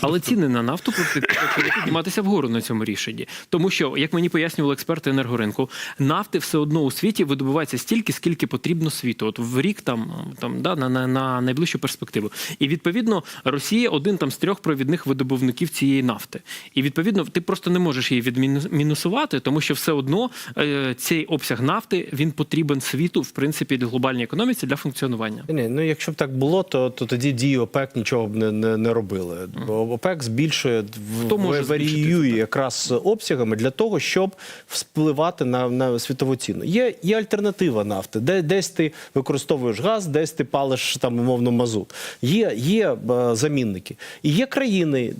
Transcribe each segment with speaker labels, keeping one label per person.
Speaker 1: Але ціни на нафту почали підніматися вгору на цьому рішенні. Тому що, як мені пояснювали експерти енергоринку, нафти все одно у світі видобувається стільки, скільки потрібно світу. От в рік там, там да, на, на, на найближчу перспективу. І відповідно Росія один там з трьох провідних видобувників цієї нафти. І відповідно ти просто не можеш її відмінусувати, тому що все одно е, цей обсяг нафти він потрібен світу, в принципі, для глобальній економіці для функціонування.
Speaker 2: Ні, ну якщо б так було, то, то тоді дії ОПЕК нічого б не, не, не робили. Бо ОПЕК збільшує
Speaker 1: Хто може
Speaker 2: варіює якраз обсягами для того, щоб впливати на, на світову ціну. Є, є альтернатива нафти, де десь ти використовуєш газ, десь ти палиш там умовно мазут. Є, є е, замінники. І є країни,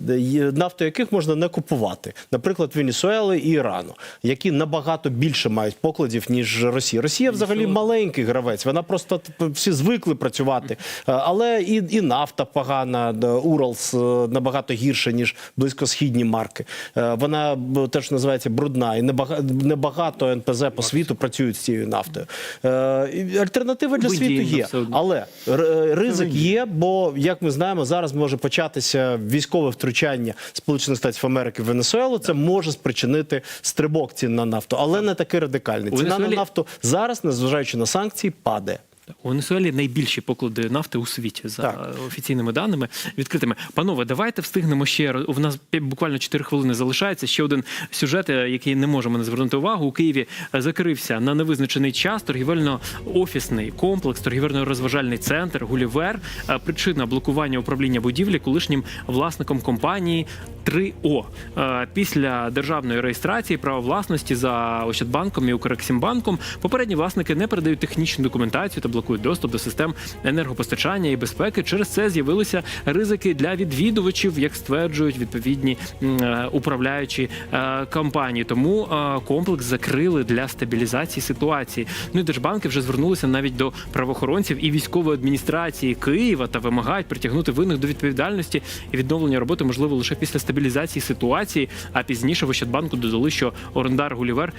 Speaker 2: нафту яких можна не купувати, наприклад, Венесуели і Ірану, які набагато більше мають покладів ніж Росія. Росія взагалі маленький гравець. Вона просто всі звикли працювати. Е, Але і, і нафта погана, д- Уралс е, набагато гірше, ніж близькосхідні марки. Е, Вона теж називається брудна, і небагато НПЗ по світу працюють з цією нафтою. Е, і Альтернатива для світу є, але ризик є, бо як ми знаємо, зараз може початися військове втручання Сполучених Штатів Америки в Венесуелу. Це може спричинити стрибок цін на нафту, але не такий радикальний. Ціна на нафту зараз, незважаючи на санкції, падає.
Speaker 1: У Венесуелі найбільші поклади нафти у світі за
Speaker 2: Так.
Speaker 1: офіційними даними відкритими. Панове, давайте встигнемо ще раз- У нас буквально 4 хвилини залишається. Ще один сюжет, е, який не можемо не звернути увагу. У Києві е, закрився на невизначений час торгівельно-офісний комплекс, торгівельно-розважальний центр Гулівер. Е, Причина блокування управління будівлі колишнім власником компанії 3О. Е, Після державної реєстрації права власності за Ощадбанком і Укрексімбанком попередні власники не передають технічну документацію та блокують доступ до систем енергопостачання і безпеки. Через це з'явилися ризики для відвідувачів, як стверджують відповідні е, управляючі е, компанії. Тому е, комплекс закрили для стабілізації ситуації. Ну і держбанки вже звернулися навіть до правоохоронців і військової адміністрації Києва та вимагають притягнути винних до відповідальності і відновлення роботи можливо лише після стабілізації ситуації. А пізніше в Ощадбанку додали, що орендар Гулівер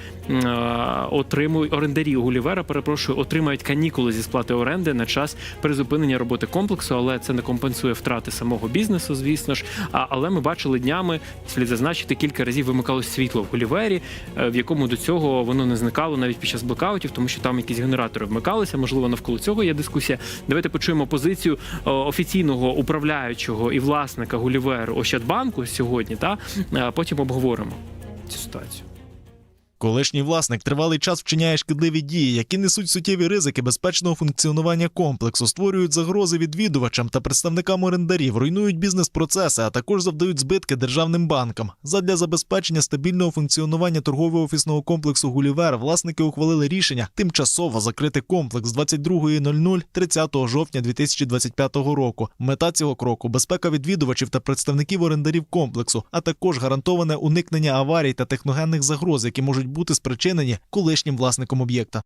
Speaker 1: отримують орендарі Гулівера, перепрошую, отримають канікули зі сплати оренди на час призупинення роботи комплексу, але це не компенсує втрати самого бізнесу, звісно ж. А але ми бачили днями, слід зазначити, кілька разів вимикалось світло в Гулівері, е, в якому до цього воно не зникало навіть під час блокаутів, тому що там якісь генератори вмикалися. Можливо, навколо цього є дискусія. Давайте почуємо позицію е, офіційного управляючого і власника Гуліверу Ощадбанку сьогодні. Та потім обговоримо цю ситуацію.
Speaker 3: Колишній власник тривалий час вчиняє шкідливі дії, які несуть суттєві ризики безпечного функціонування комплексу, створюють загрози відвідувачам та представникам орендарів, руйнують бізнес-процеси, а також завдають збитки державним банкам. Задля забезпечення стабільного функціонування торгово-офісного комплексу Гулівер власники ухвалили рішення тимчасово закрити комплекс з 22.00 30 жовтня 2025 року. Мета цього кроку безпека відвідувачів та представників орендарів комплексу, а також гарантоване уникнення аварій та техногенних загроз, які можуть бути спричинені колишнім власником об'єкта.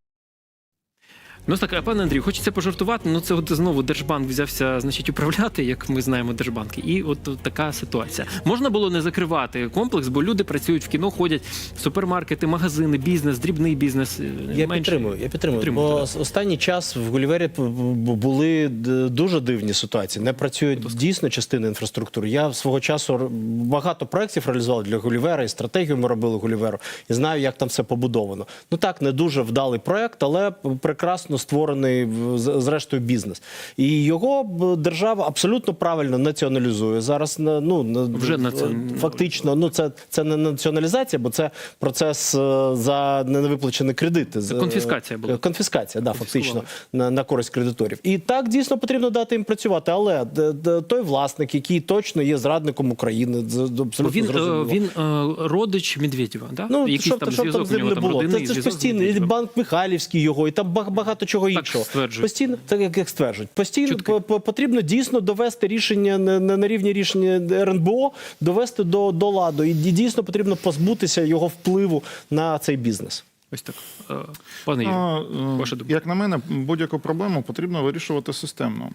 Speaker 1: Ну так, пане Андрію, хочеться пожартувати. Ну це от знову Держбанк взявся, значить, управляти, як ми знаємо, Держбанки. І от, от така ситуація. Можна було не закривати комплекс, бо люди працюють в кіно, ходять в супермаркети, магазини, бізнес, дрібний бізнес. е,
Speaker 2: Я
Speaker 1: менший.
Speaker 2: підтримую. Я підтримую.
Speaker 1: Підтримуєте,
Speaker 2: Бо с- останній час в Гулівері були дуже дивні ситуації. Не працюють дійсно частини інфраструктури. Я свого часу багато проєктів реалізував для Гулівера і стратегію ми робили Гуліверу. І знаю, як там все побудовано. Ну так, не дуже вдалий проєкт, але п- прекрасно створений зрештою бізнес. І його держава абсолютно правильно націоналізує. Зараз ну
Speaker 1: Вже
Speaker 2: фактично, ну це, це не націоналізація, бо це процес е, за невиплачені кредити.
Speaker 1: Це конфіскація була.
Speaker 2: Конфіскація, да, фактично на, на користь кредиторів. І так дійсно потрібно дати їм працювати. Але той власник, який точно є зрадником України, абсолютно
Speaker 1: він, е,
Speaker 2: зрозуміло.
Speaker 1: він е, родич Медведєва, да?
Speaker 2: Ну,
Speaker 1: Якийсь
Speaker 2: щоб,
Speaker 1: там
Speaker 2: щоб там з ним не
Speaker 1: там
Speaker 2: було.
Speaker 1: родинний
Speaker 2: Це, це ж постійно, і банк Михайлівський його, і там баг- багато чого
Speaker 1: Так
Speaker 2: іншого.
Speaker 1: стверджують.
Speaker 2: Постійно, так як, як стверджують, постійно
Speaker 1: Чутки.
Speaker 2: по- по- потрібно дійсно довести рішення на, на, на рівні рішення РНБО, довести до, до ладу. І дійсно потрібно позбутися його впливу на цей бізнес.
Speaker 1: Ось так. Е, Пане Юрію,
Speaker 4: е,
Speaker 1: ваша думка.
Speaker 4: Як на мене, будь-яку проблему потрібно вирішувати системно.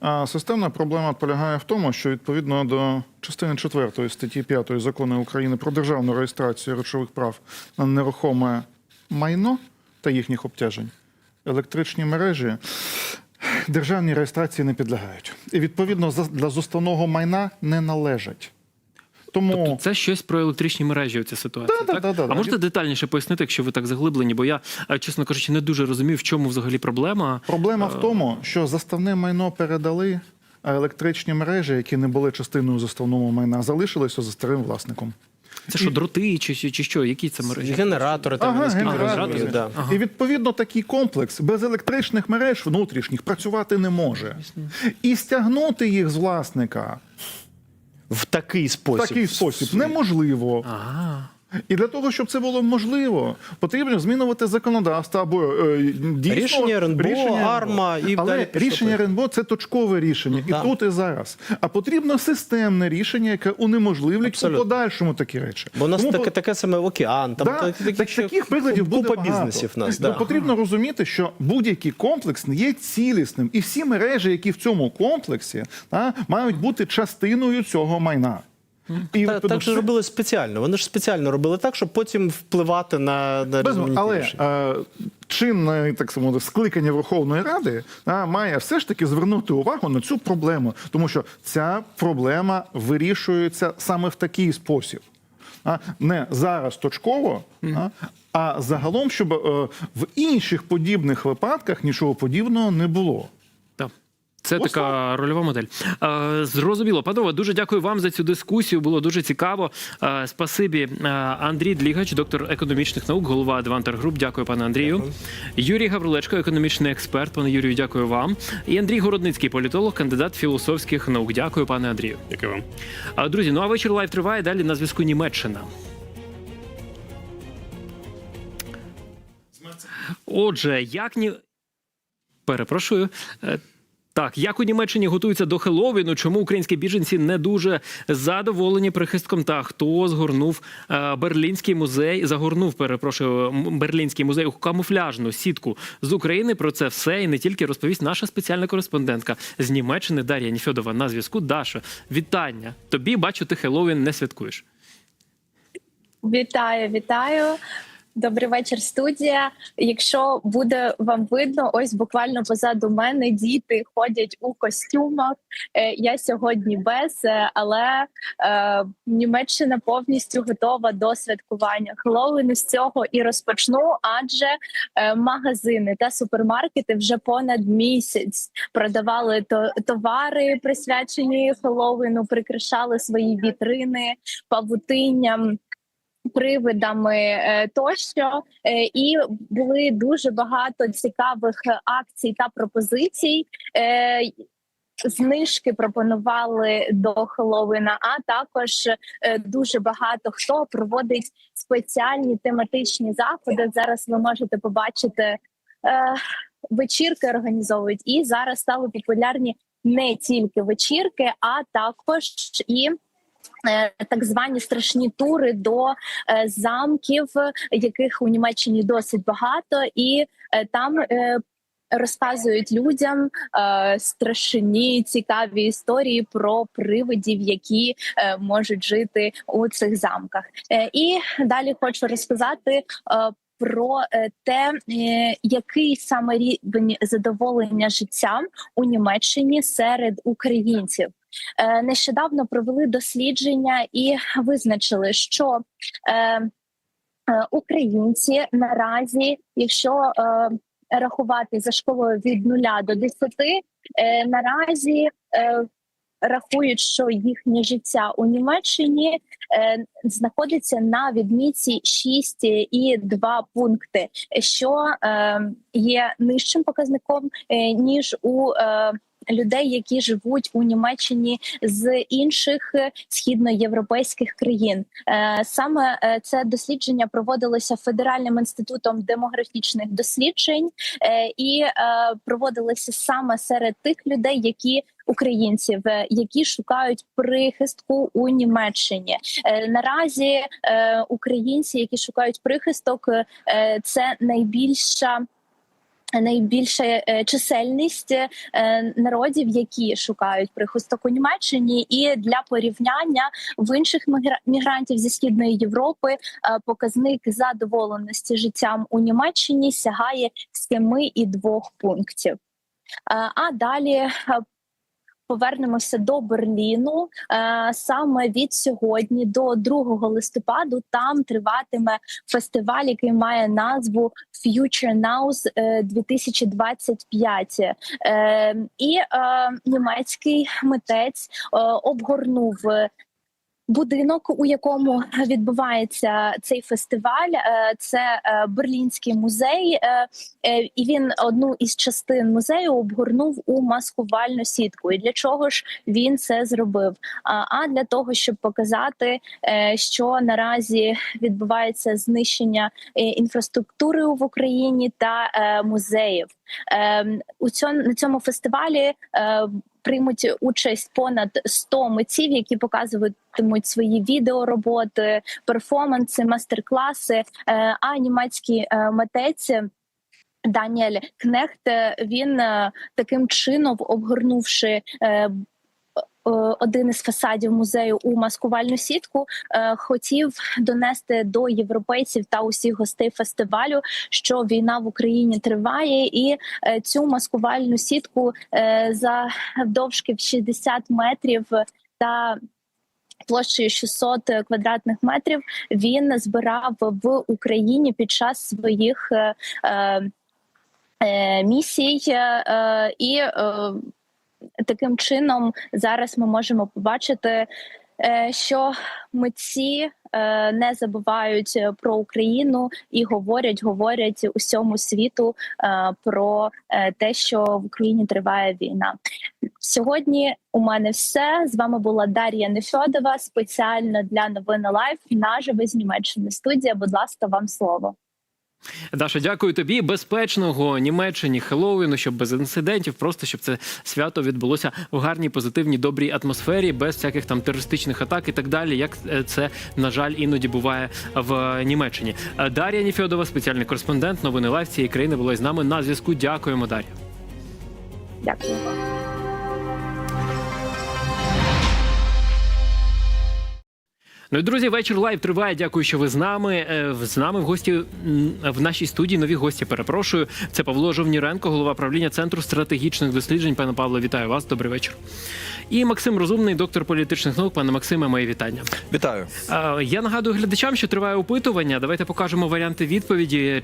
Speaker 4: А системна проблема полягає в тому, що відповідно до частини 4 статті 5 закону України про державну реєстрацію речових прав на нерухоме майно та їхніх обтяжень, електричні мережі державній реєстрації не підлягають. І відповідно для зоставного майна не належать. Тому
Speaker 1: Тобто це щось про електричні мережі. Ця ситуація.
Speaker 4: Да, да,
Speaker 1: так?
Speaker 4: да, да,
Speaker 1: а
Speaker 4: да.
Speaker 1: можете детальніше пояснити, якщо ви так заглиблені? Бо я, е, чесно кажучи, не дуже розумів, в чому взагалі проблема.
Speaker 4: проблема
Speaker 1: Е.
Speaker 4: в тому, що заставне майно передали, а електричні мережі, які не були частиною заставного майна, залишилися за старим власником.
Speaker 1: Це що, дроти чи, чи, чи що? Які це мережі?
Speaker 2: Генератори там
Speaker 4: Ага, генератори.
Speaker 2: да.
Speaker 4: І відповідно такий комплекс без електричних мереж внутрішніх працювати не може. І стягнути їх з власника
Speaker 2: в такий
Speaker 4: в
Speaker 2: спосіб.
Speaker 4: такий спосіб неможливо.
Speaker 1: Ага.
Speaker 4: І для того, щоб це було можливо, потрібно змінювати законодавство або е, дійсно
Speaker 2: Рішення РНБО, АРМА і
Speaker 4: Але
Speaker 2: далі
Speaker 4: рішення. РНБО це точкове рішення,
Speaker 2: Да.
Speaker 4: і тут і зараз. А потрібно системне рішення, яке унеможливлять
Speaker 2: Абсолютно.
Speaker 4: у подальшому такі речі.
Speaker 2: Бо у нас
Speaker 4: Тому
Speaker 2: таке, таке саме океан, там
Speaker 4: Да,
Speaker 2: так, такі
Speaker 4: так,
Speaker 2: ще
Speaker 4: таких прикладів
Speaker 2: купа
Speaker 4: багато.
Speaker 2: бізнесів в нас.
Speaker 4: Ну,
Speaker 2: Да.
Speaker 4: Потрібно розуміти, що будь-який комплекс не є цілісним, і всі мережі, які в цьому комплексі, та, мають бути частиною цього майна. І
Speaker 2: Та, так же робили спеціально. Вони ж спеціально робили так, щоб потім впливати на, на
Speaker 4: Без- але
Speaker 2: рішення.
Speaker 4: е, чинне так само скликання Верховної Ради а, має все ж таки звернути увагу на цю проблему, тому що ця проблема вирішується саме в такий спосіб. А не зараз точково, а, а загалом, щоб е, в інших подібних випадках нічого подібного не було.
Speaker 1: Це
Speaker 4: Ось
Speaker 1: така рольова модель. Е, зрозуміло, панове, дуже дякую вам за цю дискусію. Було дуже цікаво. Е, спасибі, Е, Андрій Длігач, доктор економічних наук, голова Адвантер Груп. Дякую, пане Андрію. Юрій Гаврилечко, економічний експерт. Пане Юрію, дякую вам. І Андрій Городницький, політолог, кандидат філософських наук. Дякую, пане Андрію.
Speaker 5: Дякую вам.
Speaker 1: Друзі, ну а вечір лайв триває. Далі на зв'язку Німеччина. Отже, як ні. Перепрошую. Так, як у Німеччині готуються до Хеллоуіну, чому українські біженці не дуже задоволені прихистком? Та хто згорнув е, берлінський музей, загорнув, перепрошую, берлінський музей у камуфляжну сітку з України? Про це все і не тільки розповість наша спеціальна кореспондентка з Німеччини Дар'я Ніфьодова на зв'язку. Даша, вітання. Тобі бачу, ти Хеллоуін не святкуєш.
Speaker 6: Вітаю, вітаю. Добрий вечір, студія. Якщо буде вам видно, ось буквально позаду мене діти ходять у костюмах. Е, Я сьогодні без, е, але е, Німеччина повністю готова до святкування Хеллоуіну. З цього і розпочну, адже магазини та супермаркети вже понад місяць продавали то товари, присвячені Хеллоуіну, прикрашали свої вітрини павутинням привидами е, тощо, Е, і були дуже багато цікавих акцій та пропозицій. Е, Знижки пропонували до Хеллоуіна, а також дуже багато хто проводить спеціальні тематичні заходи. Зараз ви можете побачити вечірки організовують, і зараз стали популярні не тільки вечірки, а також і так звані страшні тури до е, замків, яких у Німеччині досить багато, і е, там. е, Розказують людям е, страшні цікаві історії про привидів, які е, можуть жити у цих замках. Е, і далі хочу розказати е, про е, те, е, який саме рівень задоволення життям у Німеччині серед українців. Е, нещодавно провели дослідження і визначили, що е, е, українці наразі, якщо рахувати за школою від 0 до 10, е, наразі рахують, що їхнє життя у Німеччині знаходиться на відмітці 6,2 пункти, що є нижчим показником ніж у людей, які живуть у Німеччині з інших е, східноєвропейських країн. Е, Саме е, це дослідження проводилося Федеральним інститутом демографічних досліджень і проводилося саме серед тих людей, які українців, які шукають прихистку у Німеччині. Наразі українці, які шукають прихисток, це найбільша. Найбільша е, чисельність е, народів, які шукають прихисток у Німеччині, і для порівняння в інших мігрантів зі східної Європи е, показник задоволеності життям у Німеччині сягає 7,2 пунктів. А далі повернемося до Берліну. Е, Саме від сьогодні до 2 листопаду там триватиме фестиваль, який має назву Future Nows е, 2025. Е, І е, німецький митець обгорнув. Будинок, у якому відбувається цей фестиваль, е, це е, Берлінський музей, е, і він одну із частин музею обгорнув у маскувальну сітку. І для чого ж він це зробив? А для того, щоб показати, що наразі відбувається знищення інфраструктури в Україні та музеїв. Е, У цьому на цьому фестивалі. Приймуть участь понад 100 митців, які показуватимуть свої відеороботи, перформанси, мастер-класи. Е, А німецький е, митець Даніель Кнехт е, він таким чином, обгорнувши один із фасадів музею у маскувальну сітку, е, хотів донести до європейців та усіх гостей фестивалю, що війна в Україні триває, і е, цю маскувальну сітку е, за довжки в 60 метрів та площею 600 квадратних метрів він збирав в Україні під час своїх е, е, е, місій, е, і е, таким чином зараз ми можемо побачити, е, що митці е, не забувають про Україну і говорять, говорять усьому світу е, про те, що в Україні триває війна. Сьогодні у мене все з вами була Дар'я Нефьодова спеціально для новини Лайф наживо з Німеччини. Студія, будь ласка, вам слово.
Speaker 1: Даша, дякую тобі. Безпечного Німеччині Хеллоуіну, щоб без інцидентів, просто щоб це свято відбулося в гарній, позитивній, добрій атмосфері, без всяких там терористичних атак і так далі. Як е, це на жаль іноді буває в Німеччині. Е, Дар'я Ніфьодова, спеціальний кореспондент новини Лайв цієї країни, була із нами на зв'язку. Дякуємо, Дар'я.
Speaker 6: Дякую.
Speaker 1: Ну і друзі, вечір лайв триває. Дякую, що ви з нами. Е, З нами в гості в нашій студії. Нові гості. Перепрошую. Це Павло Жовніренко, голова правління центру стратегічних досліджень. Пане Павло, вітаю вас. Добрий вечір. І Максим Розумний, доктор політичних наук. Пане Максиме, моє вітання.
Speaker 5: Вітаю.
Speaker 1: Е, Я нагадую глядачам, що триває опитування. Давайте покажемо варіанти відповіді.